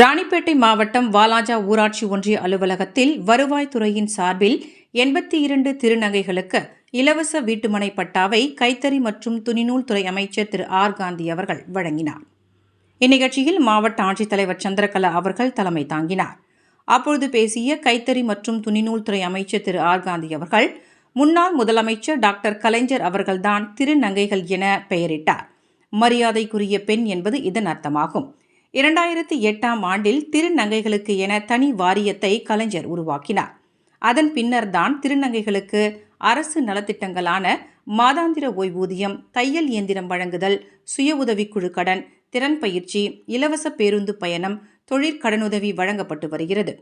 ராணிப்பேட்டை மாவட்டம் வாலாஜா ஊராட்சி ஒன்றிய அலுவலகத்தில் வருவாய்த்துறையின் சார்பில் எண்பத்தி இரண்டு திருநங்கைகளுக்கு இலவச வீட்டுமனை பட்டாவை கைத்தறி மற்றும் துணிநூல் துறை அமைச்சர் திரு ஆர் காந்தி அவர்கள் வழங்கினார். இந்நிகழ்ச்சியில் மாவட்ட ஆட்சித்தலைவர் சந்திரகலா அவர்கள் தலைமை தாங்கினார். அப்பொழுது பேசிய கைத்தறி மற்றும் துணிநூல் துறை அமைச்சர் திரு ஆர் காந்தி அவர்கள் முன்னாள் முதலமைச்சர் டாக்டர் கலைஞர் அவர்கள்தான் திருநங்கைகள் என பெயரிட்டார். மரியாதைக்குரிய பெண் என்பது இதன் அர்த்தமாகும். இரண்டாயிரத்தி எட்டாம் ஆண்டில் திருநங்கைகளுக்கு என தனி வாரியத்தை கலைஞர் உருவாக்கினார். அதன் பின்னர்தான் திருநங்கைகளுக்கு அரசு நலத்திட்டங்களான மாதாந்திர ஓய்வூதியம் தையல் இயந்திரம் வழங்குதல் சுய உதவிக்குழு கடன் திறன் பயிற்சி இலவச பேருந்து பயணம் தொழிற்கடனுதவி வழங்கப்பட்டு வருகிறது.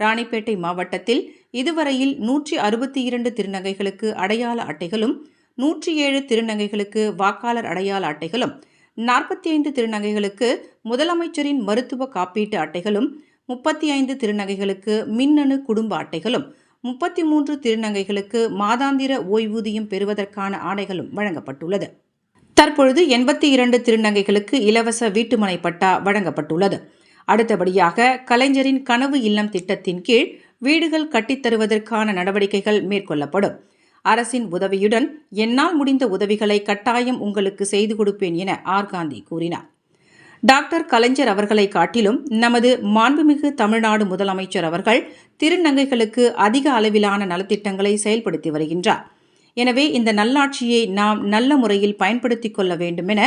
ராணிப்பேட்டை மாவட்டத்தில் இதுவரையில் நூற்றி அறுபத்தி இரண்டு திருநங்கைகளுக்கு அடையாள அட்டைகளும் நூற்றி ஏழு திருநங்கைகளுக்கு வாக்காளர் அடையாள அட்டைகளும் நாற்பத்தி ஐந்து திருநங்கைகளுக்கு முதலமைச்சரின் மருத்துவ காப்பீட்டு அட்டைகளும் முப்பத்தி ஐந்து திருநங்கைகளுக்கு மின்னணு குடும்ப அட்டைகளும் முப்பத்தி மூன்று திருநங்கைகளுக்கு மாதாந்திர ஓய்வூதியம் பெறுவதற்கான ஆணைகளும் வழங்கப்பட்டுள்ளது. தற்பொழுது எண்பத்தி இரண்டு திருநங்கைகளுக்கு இலவச வீட்டுமனை பட்டா வழங்கப்பட்டுள்ளது. அடுத்தபடியாக கலைஞரின் கனவு இல்லம் திட்டத்தின் கீழ் வீடுகள் கட்டித் தருவதற்கான நடவடிக்கைகள் மேற்கொள்ளப்படும். அரசின் உதவியுடன் என்னால் முடிந்த உதவிகளை கட்டாயம் உங்களுக்கு செய்து கொடுப்பேன் என ஆர். காந்தி கூறினார். டாக்டர் கலைஞர் அவர்களை காட்டிலும் நமது மாண்புமிகு தமிழ்நாடு முதலமைச்சர் அவர்கள் திருநங்கைகளுக்கு அதிக அளவிலான நலத்திட்டங்களை செயல்படுத்தி வருகின்றார். எனவே இந்த நல்லாட்சியை நாம் நல்ல முறையில் பயன்படுத்திக் கொள்ள வேண்டும் என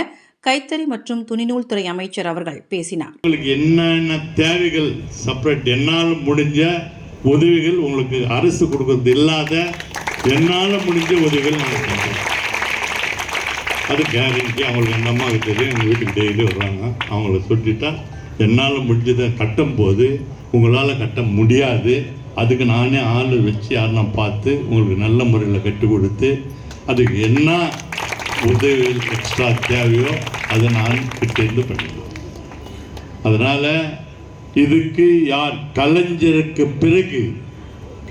கைத்தறி மற்றும் துணிநூல் துறை அமைச்சர் அவர்கள் பேசினார். உங்களுக்கு என்னென்ன தேவைகள் செப்பரேட் என்னால் முடிஞ்ச உதவிகள் உங்களுக்கு அரசு கொடுக்கறது இல்லாத என்னால் முடிஞ்ச உதவிகள் நான் பண்ணுறேன் அது கேரண்டி அவங்களுக்கு எங்கள் அம்மாவுக்கு தெரியும்? எங்கள் வீட்டுக்கு டெய்லி வர்றாங்க அவங்கள சொல்லிட்டா என்னால் முடிஞ்சதை கட்டும் போது உங்களால் கட்ட முடியாது. அதுக்கு நானே ஆள் வச்சு யாரெல்லாம் பார்த்து உங்களுக்கு நல்ல முறையில் கட்டி கொடுத்து அதுக்கு என்ன உதவிகள் எக்ஸ்ட்ரா தேவையோ அதை நான் கிட்டேருந்து பண்ணிடுவேன் அதனால் இதுக்கு யார் கலைஞருக்கு பிறகு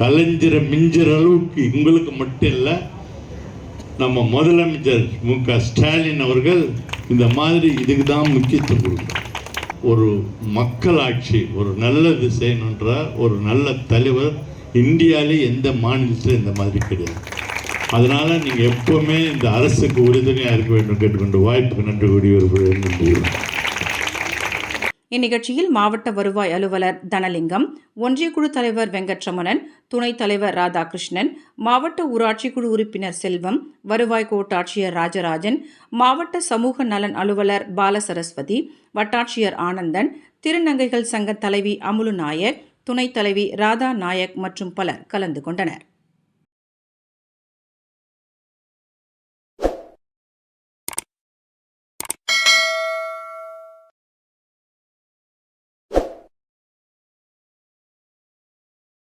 கலைஞரை மிஞ்சிற அளவுக்கு எங்களுக்கு மட்டும் இல்லை நம்ம முதலமைச்சர் மு க ஸ்டாலின் அவர்கள் இந்த மாதிரி இதுக்கு தான் முக்கியத்துவம் கொடுக்கும் ஒரு மக்களாட்சி ஒரு நல்லது செய்யணுன்ற ஒரு நல்ல தலைவர் இந்தியாவிலே எந்த மாநிலத்திலும் இந்த மாதிரி கிடையாது. அதனால் நீங்கள் எப்போவுமே இந்த அரசுக்கு உறுதுணையாக இருக்க வேண்டும் கேட்டுக்கொண்டு வாய்ப்புக்கு நன்றி கூடிய ஒரு நன்றி. இந்நிகழ்ச்சியில் மாவட்ட வருவாய் அலுவலர் தனலிங்கம் ஒன்றிய குழு தலைவர் வெங்கட்ரமணன் துணைத் தலைவர் ராதாகிருஷ்ணன் மாவட்ட ஊராட்சி குழு உறுப்பினர் செல்வம் வருவாய் கோட்டாட்சியர் ராஜராஜன் மாவட்ட சமூக நலன் அலுவலர் பாலசரஸ்வதி வட்டாட்சியர் ஆனந்தன் திருநங்கைகள் சங்க தலைவி அமுலு நாயக் துணைத் தலைவி ராதா நாயக் மற்றும் பலர் கலந்து கொண்டனர்.